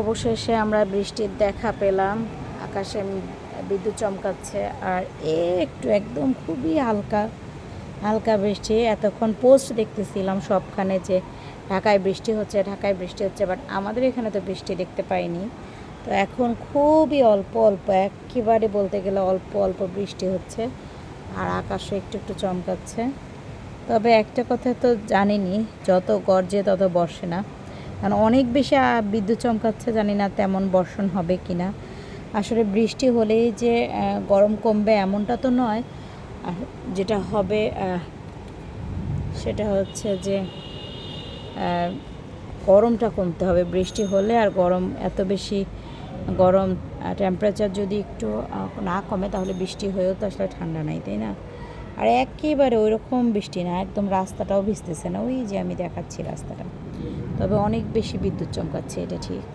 অবশেষে আমরা বৃষ্টির দেখা পেলাম। আকাশে বিদ্যুৎ চমকাচ্ছে আর একটু একদম খুবই হালকা হালকা বৃষ্টি। এতক্ষণ পোস্ট দেখতেছিলাম সবখানে যে ঢাকায় বৃষ্টি হচ্ছে, ঢাকায় বৃষ্টি হচ্ছে বাট আমাদের এখানে তো বৃষ্টি দেখতে পাইনি। তো এখন খুবই অল্প অল্প, একেবারে বলতে গেলে অল্প অল্প বৃষ্টি হচ্ছে আর আকাশও একটু একটু চমকাচ্ছে। তবে একটা কথা তো জানিনি, যত গর্জে তত বর্ষে না। কারণ অনেক বেশি বিদ্যুৎ চমকাচ্ছে, জানি না তেমন বর্ষণ হবে কি না আসলে বৃষ্টি হলেই যে গরম কমবে এমনটা তো নয়। আর যেটা হবে সেটা হচ্ছে যে গরমটা কমতে হবে। বৃষ্টি হলে আর গরম, এত বেশি গরম টেম্পারেচার যদি একটু না কমে তাহলে বৃষ্টি হয়েও তো আসলে ঠান্ডা নাই, তাই না? আর একেবারে ওই রকম বৃষ্টি না, একদম রাস্তাটাও ভিজতেছে না। ওই যে আমি দেখাচ্ছি রাস্তাটা। তবে অনেক বেশি বিদ্যুৎ চমকাচ্ছে, এটা ঠিক।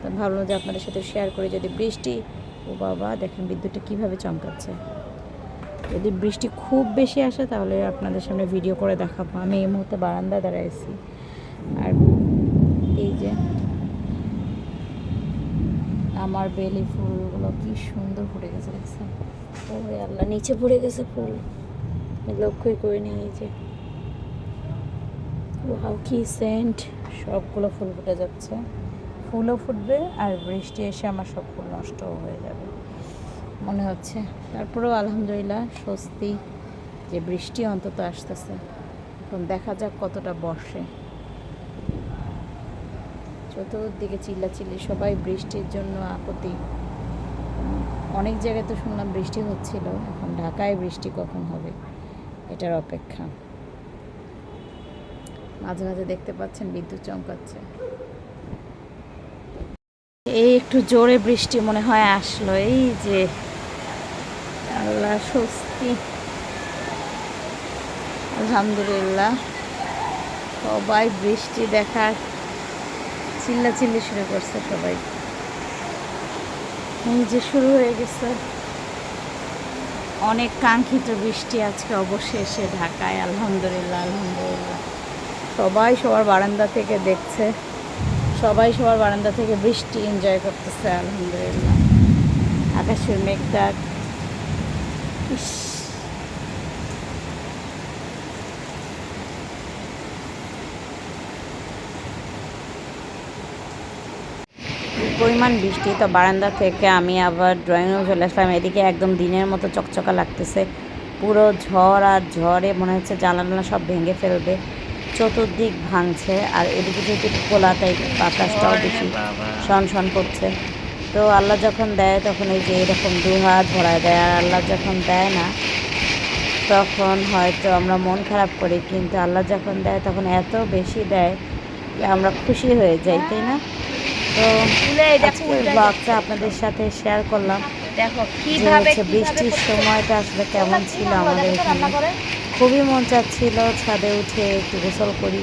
তো ভাবলাম যে আপনাদের সাথে শেয়ার করে, যদি বৃষ্টি, ও বাবা, দেখেন বিদ্যুৎটা কীভাবে চমকাচ্ছে। যদি বৃষ্টি খুব বেশি আসে, তাহলে আপনাদের সামনে ভিডিও করে দেখাবো। আমি এই মুহূর্তে বারান্দায় দাঁড়াইছি আর এই যে আমার বেলি ফুলগুলো কি সুন্দর ফুটে গেছে, দেখছেন? ও আল্লাহ, নিচে পড়ে গেছে ফুল। লক্ষ্যই করে নিয়ে যে। ওয়াও কি সেন্ট সবগুলো ফুল ফুটে যাচ্ছে। ফুলও ফুটবে আর বৃষ্টি এসে আমার সব ফুল নষ্টও হয়ে যাবে। মনে হচ্ছে। তারপরেও আলহামদুলিল্লাহ, স্বস্তি যে বৃষ্টি অন্তত আসতেছে। এখন দেখা যাক কতটা বর্ষে। চতুর্দিকে চিল্লাচিল্লি সবাই বৃষ্টির জন্য আপত্তি। অনেক জায়গায় তো শুনলাম বৃষ্টি হচ্ছিল। এখন ঢাকায় বৃষ্টি কখন হবে? এটার অপেক্ষা। মাঝে মাঝে দেখতে পাচ্ছেন বিদ্যুৎ চমকাচ্ছে। এই একটু জোরে বৃষ্টি মনে হয় আসলো। এই যে, আল্লাহ স্বস্তি। আলহামদুলিল্লাহ। সবাই বৃষ্টি দেখার চিল্লা চিল্লি শুরু করছে সবাই। এই যে শুরু হয়ে গেছে। অনেক কাঙ্ক্ষিত বৃষ্টি আজকে অবশেষে ঢাকায়, আলহামদুলিল্লাহ আলহামদুলিল্লাহ। সবাই সবার বারান্দা থেকে দেখছে। সবাই সবার বারান্দা থেকে বৃষ্টি এনজয় করতেছে, আলহামদুলিল্লাহ। আকাশের মেঘটা ইস কি পরিমাণ বৃষ্টি তো বারান্দা থেকে আমি আবার ড্রয়িং রুমে চলে আসলাম। এদিকে একদম দিনের মতো চকচকা লাগতেছে। পুরো ঝড় আর ঝড়ে মনে হচ্ছে জানালা সব ভেঙে ফেলবে। চতুর্দিক ভাঙছে আর এদিকে যেহেতু খোলা তাই বাতাসটাও বেশি শন শন করছে। তো আল্লাহ যখন দেয় তখন এই যে এরকম দুহাত ভরায় দেয়। আর আল্লাহ যখন দেয় না তখন হয়তো আমরা মন খারাপ করি। কিন্তু আল্লাহ যখন দেয় তখন এত বেশি দেয় আমরা খুশি হয়ে যাই তাই না? তো আজকের ব্লগটা আপনাদের সাথে শেয়ার করলাম। দেখো যে হচ্ছে বৃষ্টির সময়টা আসলে কেমন ছিল আমাদের এখানে। খুবই মন চাচ্ছিল ছাদে উঠে একটু গোসল করি।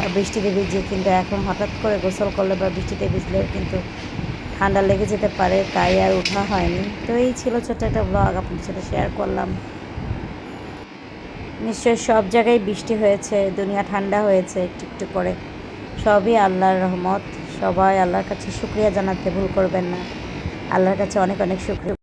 আর বৃষ্টিতে ভিজে কিন্তু এখন হঠাৎ করে গোসল করলে বা বৃষ্টিতে ভিজলেও কিন্তু ঠান্ডা লেগে যেতে পারে তাই আর ওঠা হয়নি। তো এই ছিল ছোট্ট একটা ব্লগ আপনাদের সাথে শেয়ার করলাম। নিশ্চয়ই সব জায়গায় বৃষ্টি হয়েছে দুনিয়া ঠান্ডা হয়েছে একটু একটু করে। সবই আল্লাহর রহমত। সবাই আল্লাহর কাছে শুক্রিয়া জানাতে ভুল করবেন না। আল্লাহর কাছে অনেক অনেক শুক্রিয়া।